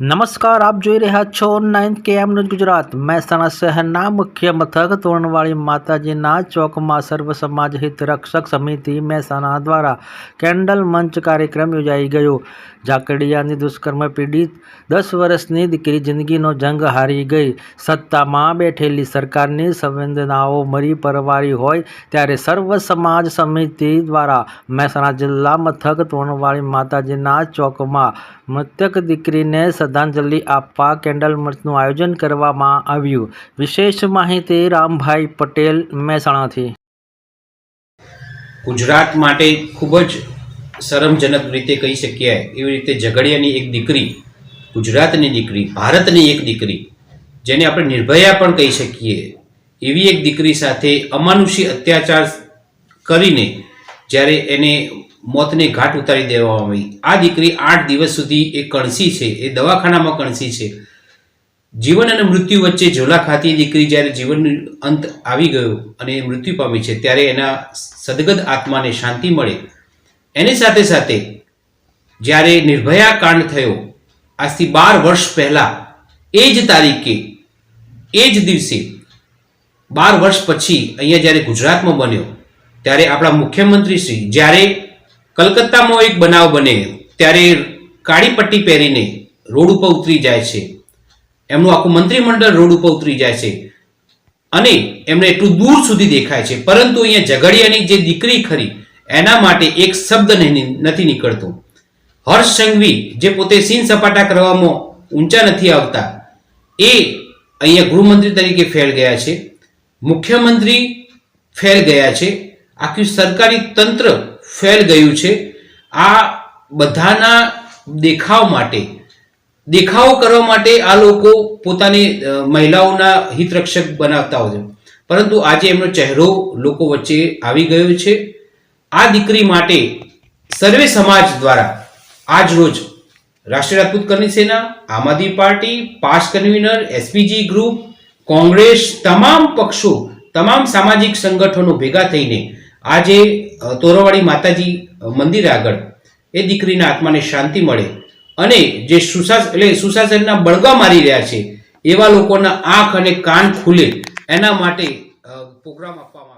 નમસ્કાર આપ જોઈ રહ્યા છો નાઇન્થ કે એમ ન્યૂઝ ગુજરાત મહેસાણા શહેરના મુખ્ય મથક તોરણવાળી માતાજીના ચોકમાં સર્વ સમાજ હિત રક્ષક સમિતિ મહેસાણા દ્વારા કેન્ડલ મંચ કાર્યક્રમ યોજાઈ ગયો ઝાકડિયાની દુષ્કર્મ પીડિત દસ વર્ષની દીકરી જિંદગીનો જંગ હારી ગઈ સત્તામાં બેઠેલી સરકારની સંવેદનાઓ મરી પરવારી હોય ત્યારે સર્વ સમાજ સમિતિ દ્વારા મહેસાણા જિલ્લા મથક તોરણવાળી માતાજીના ચોકમાં મૃતક દીકરીને શ્રદ્ધાંજલિ આપવા કેન્ડલ મંચનું આયોજન કરવામાં આવ્યું. વિશેષ માહિતી રામભાઈ પટેલ મહેસાણાથી. ગુજરાત માટે ખૂબ જ શરમજનક રીતે કહી શકીએ, એવી રીતે ઝઘડિયાની એક દીકરી, ગુજરાતની દીકરી, ભારતની એક દીકરી, જેને આપણે નિર્ભયા પણ કહી શકીએ, એવી એક દીકરી સાથે અમાનુષી અત્યાચાર કરીને જ્યારે એને મોતને ઘાટ ઉતારી દેવામાં આવી. આ દીકરી આઠ દિવસ સુધી એ કણસી છે, એ દવાખાનામાં કણસી છે. જીવન અને મૃત્યુ વચ્ચે ઝોલા ખાતી દીકરી જ્યારે જીવનનો અંત આવી ગયો અને મૃત્યુ પામી છે, ત્યારે એના સદગત આત્માને શાંતિ મળે. એની સાથે સાથે જ્યારે નિર્ભયા કાંડ થયો, આજથી બાર વર્ષ પહેલા, એ જ તારીખે, એ જ દિવસે, બાર વર્ષ પછી અહીંયા જ્યારે ગુજરાતમાં બન્યો ત્યારે આપણા મુખ્યમંત્રી શ્રી જ્યારે કલકત્તામાં એક બનાવ બને, ત્યારે કાળી પટ્ટી પહેરીને રોડ ઉપર ઉતરી જાય છે. એમનું આખું મંત્રીમંડળ રોડ ઉપર ઉતરી જાય છે. અને એમને એટલું દૂર સુધી દેખાય છે. પરંતુ અહીંયા ઝઘડિયાની જે દીકરી ખરી, એના માટે એક શબ્દ નથી નીકળતો. હર્ષ સંઘવી જે પોતે સીન સપાટા કરવામાં ઊંચા નથી આવતા, એ અહીંયા ગૃહમંત્રી તરીકે ફેલ ગયા છે. મુખ્યમંત્રી ફેલ ગયા છે. આખું સરકારી તંત્ર ફેલ ગયું છે. આ બધાના દેખાવ માટે, દેખાવો કરવા માટે આ લોકો પોતાની મહિલાઓના હિતરક્ષક બનાવતા હોય છે. પરંતુ આજે એમનો ચહેરો લોકો વચ્ચે આવી ગયો છે. આ દીકરી માટે સર્વે સમાજ દ્વારા આજ રોજ રાષ્ટ્રીય Rajput Karni Sena, Aam Aadmi party, PAAS convener, SPG group, Congress, તમામ પક્ષો, તમામ સામાજિક સંગઠનો ભેગા થઈને આજે અ, તોરવાડી માતાજી મંદિર આગળ એ દીકરીના આત્માને શાંતિ મળે અને જે સુશાસ એટલે સુશાસનના બળગા મારી રહ્યા છે એવા લોકોના આંખ અને કાન ખુલે એના માટે પ્રોગ્રામ આપવામાં